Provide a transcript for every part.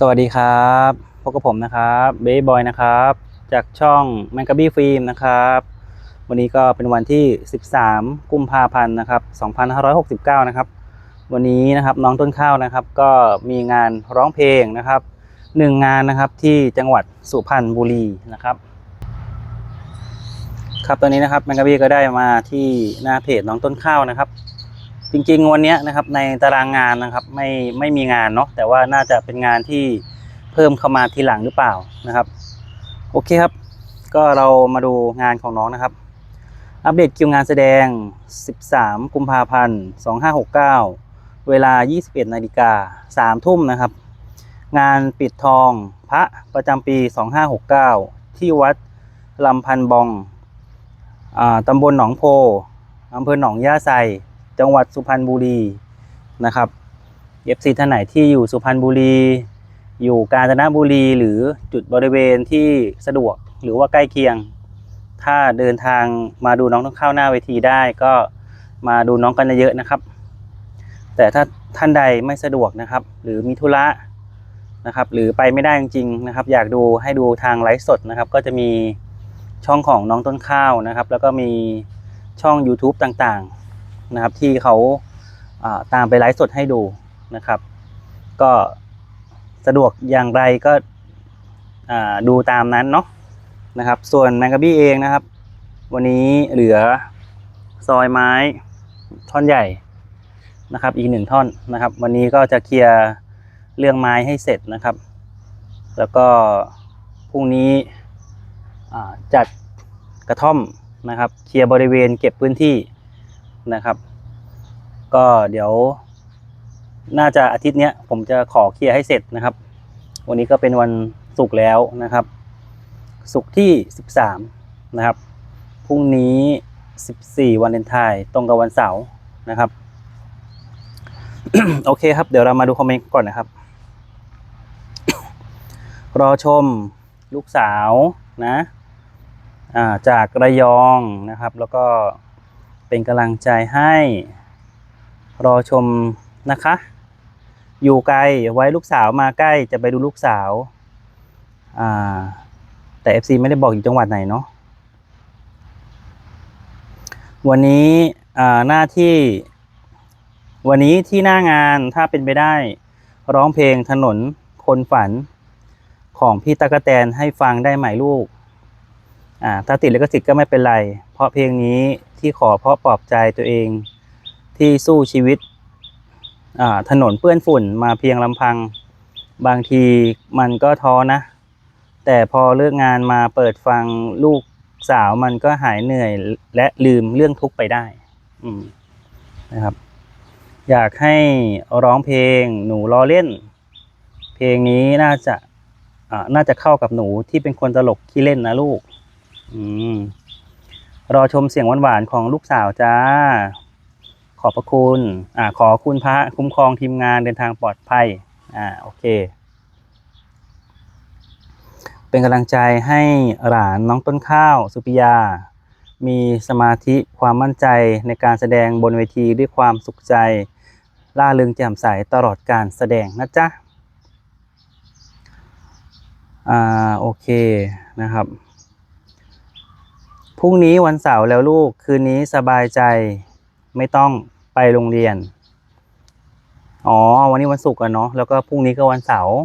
สวัสดีครับพบกับผมนะครับเบย์บอยนะครับ จากช่องแมงกะบี้ฟิล์มนะครับ วันนี้ก็เป็นวันที่ 13 กุมภาพันธ์นะครับ2569 นะครับ วันนี้นะครับน้องต้นข้าวนะครับ ก็มีงานร้องเพลงนะครับหนึ่งงานนะครับที่จังหวัดสุพรรณบุรีนะครับ ครับตอนนี้นะครับแมงกะบี้ก็ได้มาที่หน้าเพจน้องต้นข้าวนะครับ จริงๆ วันนี้นะครับในตารางงานนะครับไม่ไม่มีงานเนาะแต่ว่าน่าจะเป็นงานที่เพิ่มเข้ามาทีหลังหรือเปล่านะครับ โอเคครับ ก็เรามาดูงานของน้องนะครับ อัปเดตคิวงานแสดง 13 กุมภาพันธ์ 2569 เวลา 21นาฬิกา3ทุ่มนะครับ งานปิดทองพระประจำปี 2569 ที่วัดลำพันบองอาตำบลหนองโพอำเภอหนองย่าไซ จังหวัดสุพรรณบุรีนะครับเอฟซีท่านไหนที่อยู่สุพรรณบุรี อยู่กาญจนบุรีหรือจุดบริเวณที่สะดวกหรือว่าใกล้เคียง ถ้าเดินทางมาดูน้องต้องเข้าหน้าเวทีได้ก็มาดูน้องกันเยอะนะครับ แต่ถ้าท่านใดไม่สะดวกนะครับ หรือมีธุระนะครับ หรือไปไม่ได้จริงๆนะครับ อยากดูให้ดูทางไลฟ์สดนะครับ ก็จะมีช่องของน้องต้นข้าวนะครับ แล้วก็มีช่อง YouTube ต่างๆ นะครับที่เขาตามไปไลฟ์สดให้ดูนะครับ ก็สะดวกอย่างไรก็ดูตามนั้นเนาะนะครับ ส่วนแมงกะบี้เองนะครับ วันนี้เหลือซอยไม้ท่อนใหญ่นะครับ อีกหนึ่งท่อนนะครับ วันนี้ก็จะเคลียร์เรื่องไม้ให้เสร็จนะครับ แล้วก็พรุ่งนี้จัดกระท่อมนะครับ เคลียร์บริเวณเก็บพื้นที่ นะครับ ก็เดี๋ยว น่าจะอาทิตย์เนี้ยผมจะขอเคลียร์ให้เสร็จนะครับ วันนี้ก็เป็นวันศุกร์แล้วนะครับศุกร์ที่ 13 นะครับพรุ่งนี้ 14 วันเลนไทน์ตรงกับวันเสาร์นะครับ โอเคครับ เดี๋ยวเรามาดูคอมเมนต์ก่อนนะครับ รอชมลูกสาวนะ จากระยองนะครับ แล้วก็ เป็นกำลังใจให้ รอชมนะคะ อยู่ไกลไว้ลูกสาวมาใกล้จะไปดูลูกสาวอ่าแต่ FC ไม่ได้บอกอยู่จังหวัดไหนเนาะวันนี้หน้าที่ วันนี้ที่หน้างานถ้าเป็นไปได้ ร้องเพลงถนนคนฝันของพี่ตะกะแตนให้ฟังได้ไหมลูก อ่าถ้าติดลิขสิทธิ์ก็ไม่เป็นไร เพราะเพลงนี้ที่ขอเพราะปลอบใจตัวเองที่สู้ชีวิตอ่าถนนเปื้อนฝุ่นมาเพียงลำพัง บางทีมันก็ท้อนะ แต่พอเลิกงานมาเปิดฟังลูกสาวมันก็หายเหนื่อยและลืมเรื่องทุกข์ไปได้ อืมนะครับ อยากให้ร้องเพลงหนูรอเล่น เพลงนี้น่าจะน่าจะเข้ากับหนูที่เป็นคนตลกขี้เล่นนะลูก อืมรอชมเสียงหวานๆของลูกสาวจ้า ขอบพระคุณ อ่า ขอคุณพระคุ้มครองทีมงานเดินทางปลอดภัย อ่า โอเค เป็นกำลังใจให้หลานน้องต้นข้าวสุปิยา มีสมาธิความมั่นใจในการแสดงบนเวทีด้วยความสุขใจ ล่าเริงแจ่มใสตลอดการแสดงนะจ๊ะ อ่า โอเคนะครับ พรุ่งนี้วันเสาร์แล้วลูกคืนนี้สบายใจไม่ต้องไปโรงเรียน อ๋อ วันนี้วันศุกร์อะเนาะแล้วก็พรุ่งนี้ก็วันเสาร์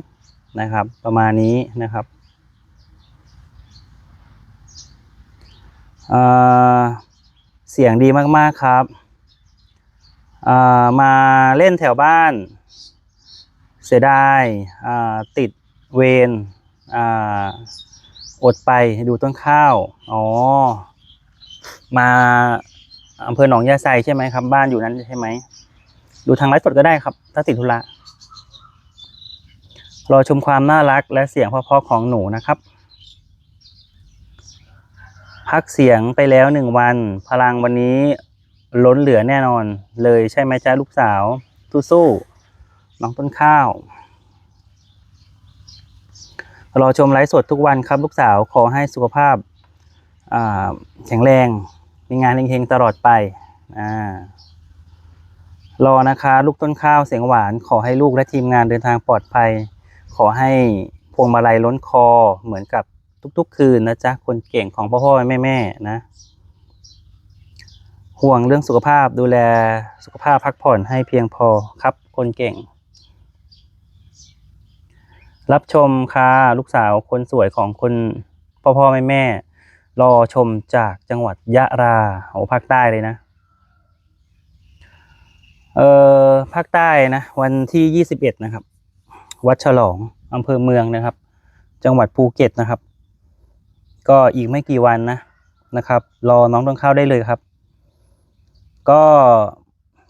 นะครับ ประมาณนี้นะครับเเสียงดีมากๆครับ มาเล่นแถวบ้าน เสียดายติดเวร อดไปดูต้นข้าว อ๋อ มาอำเภอหนองยาไซใช่ไหมครับ บ้านอยู่นั้นใช่ไหม ดูทางไลฟ์สดก็ได้ครับ ถ้าติดธุระ รอชมความน่ารักและเสียงเพราะๆของหนูนะครับ พักเสียงไปแล้วหนึ่งวัน พลังวันนี้ล้นเหลือแน่นอน เลยใช่ไหมจ้าลูกสาวสู้ๆน้องต้นข้าว รอชมไลฟ์สดทุกวันครับลูกสาวขอให้สุขภาพแข็งแรง มีงานเฮงๆตลอดไปรอนะคะ ลูกต้นข้าวเสียงหวาน ขอให้ลูกและทีมงานเดินทางปลอดภัย ขอให้พวงมาลัยล้นคอเหมือนกับทุกๆ คืนนะจ๊ะคนเก่งของพ่อพ่อแม่แม่นะ ห่วงเรื่องสุขภาพดูแลสุขภาพพักผ่อนให้เพียงพอครับคนเก่ง รับชมค่ะลูกสาวคนสวยของคนพ่อพ่อแม่แม่รอชมจากจังหวัดยะราโอ้ภาคใต้เลยนะ เอ่อภาคใต้นะ วันที่ยี่สิบเอ็ดนะครับ วัดฉลองอำเภอเมืองนะครับ จังหวัดภูเก็ตนะครับ ก็อีกไม่กี่วันนะนะครับ รอน้องต้นข้าวได้เลยครับ ก็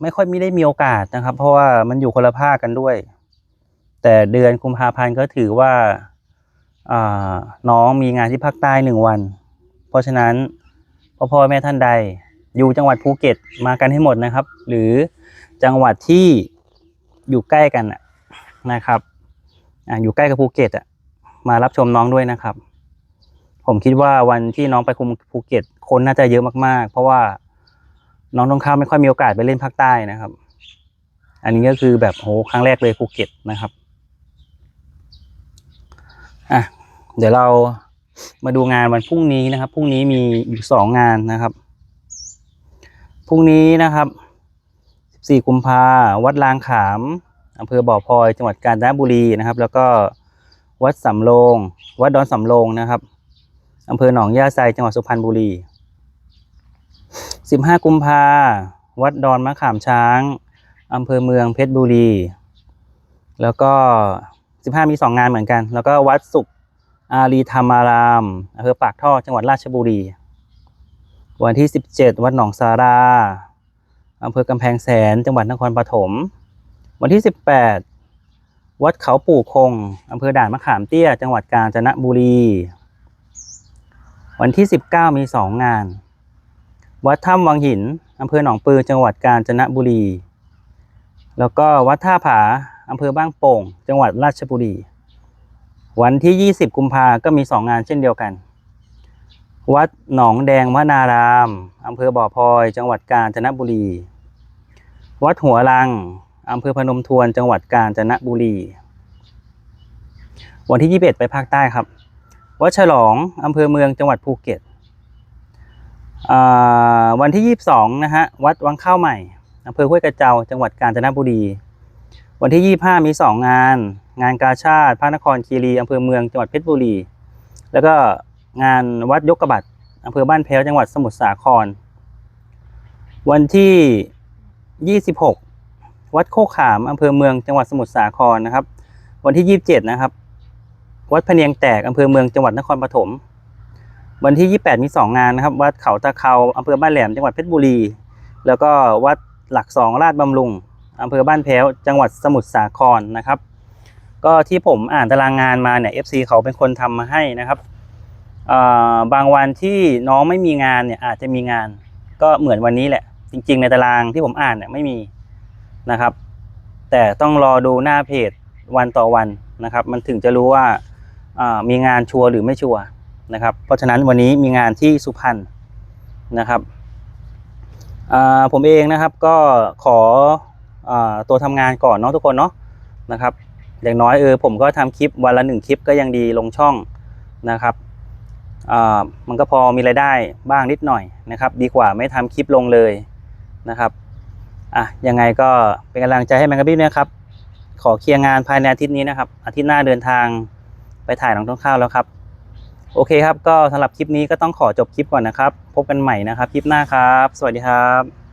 ไม่ค่อยมีได้มีโอกาสนะครับ เพราะว่ามันอยู่คนละภาคกันด้วย แต่เดือนกุมภาพันธ์ก็ถือว่าน้องมีงานที่ภาคใต้หนึ่งวัน เพราะฉะนั้นพ่อพ่อแม่ท่านใด อยู่จังหวัดภูเก็ตมากันให้หมดนะครับ หรือจังหวัดที่อยู่ใกล้กันนะครับออยู่ใกล้กับภูเก็ตอะมารับชมน้องด้วยนะครับ ผมคิดว่าวันที่น้องไปคุมภูเก็ตคนน่าจะเยอะมากๆ เพราะว่าน้องต้นข้าวไม่ค่อยมีโอกาสไปเล่นภาคใต้นะครับ อันนี้ก็คือแบบโหครั้งแรกเลยภูเก็ตนะครับ อะเดี๋ยวเรามาดูงานวันพรุ่งนี้นะครับพรุ่งนี้มีอยู่สองงานนะครับพรุ่งนี้นะครับ14กุมภาวัดลางขามอำเภอบ่อพลอยจังหวัดกาญจนบุรีนะครับ แล้วก็วัดสำโรงวัดดอนสำโรงนะครับอำเภอหนองย่าไซจังหวัดสุพรรณบุรี 15 กุมภาวัดดอนมะขามช้างอำเภอเมืองเพชรบุรี แล้วก็ 15 มี 2 งานเหมือนกัน แล้วก็วัดสุขอารีธรรมารามอำเภอปากท่อจังหวัดราชบุรี วันที่ 17 วัดหนองสาราอำเภอกำแพงแสน จังหวัดนครปฐม วันที่ 18 วัดเขาปู่คงอำเภอด่านมะขามเตี้ย จังหวัดกาญจนบุรี วันที่ 19 มี 2 งาน วัดถ้ำวังหินอำเภอหนองปือ จังหวัดกาญจนบุรี แล้วก็วัดท่าผา อำเภอบ้างโป่ง จังหวัดราชบุรี วันที่ 20 กุมภาก็มี 2 งานเช่นเดียวกัน วัดหนองแดงวนารามอำเภอบ่อพลอย จังหวัดกาญจนบุรี วัดหัวลังอำเภอพนมทวน จังหวัดกาญจนบุรี วันที่ 21 ไปภาคใต้ครับ วัดฉลองอำเภอเมืองจังหวัดภูเก็ตอ่าวันที่ 22 นะฮะ วัดวังข้าวใหม่อำเภอห้วยกระเจ้าจังหวัดกาญจนบุรี วันที่ 25 มี 2 งาน งานกาชาติพระนครคีรีอำเภอเมืองจังหวัดเพชรบุรี แล้วก็งานวัดยกกระบัดอำเภอบ้านแพ้วจังหวัดสมุทรสาคร วันที่ 26 วัดโคกขามอำเภอเมืองจังหวัดสมุทรสาครนะครับ วันที่ 27 นะครับ วัดพะเนียงแตกอำเภอเมืองจังหวัดนครปฐม วันที่ 28 มี 2 งานนะครับ วัดเขาตะเคาอำเภอบ้านแหลมจังหวัดเพชรบุรี แล้วก็วัดหลักสองราชบำรุง อำเภอบ้านแพ้ว จังหวัดสมุทรสาครนะครับ ก็ที่ผมอ่านตารางงานมาเนี่ย FC เขาเป็นคนทำมาให้นะครับบางวันที่น้องไม่มีงานเนี่ยอาจจะมีงาน ก็เหมือนวันนี้แหละ จริง ๆ ในตารางที่ผมอ่านเนี่ยไม่มีนะครับ แต่ต้องรอดูหน้าเพจวันต่อวันนะครับ มันถึงจะรู้ว่าามีงานชัวร์หรือไม่ชัวร์นะครับ เพราะฉะนั้นวันนี้มีงานที่สุพรรณนะครับผมเองนะครับก็ขอ ตัวทำงานก่อนเนาะทุกคนเนาะนะครับ อย่างน้อยเออผมก็ทำคลิปวันละหนึ่งคลิปก็ยังดีลงช่องนะครับมันก็พอมีรายได้บ้างนิดหน่อยนะครับ ดีกว่าไม่ทำคลิปลงเลยนะครับอะยังไงก็เป็นกำลังใจให้แมงกะบี้นะครับ ขอเคลียร์งานภายในอาทิตย์นี้นะครับอาทิตย์หน้าเดินทางไปถ่ายน้องต้นข้าวแล้วครับโอเคครับ ก็สำหรับคลิปนี้ก็ต้องขอจบคลิปก่อนนะครับ พบกันใหม่นะครับ คลิปหน้าครับ สวัสดีครับ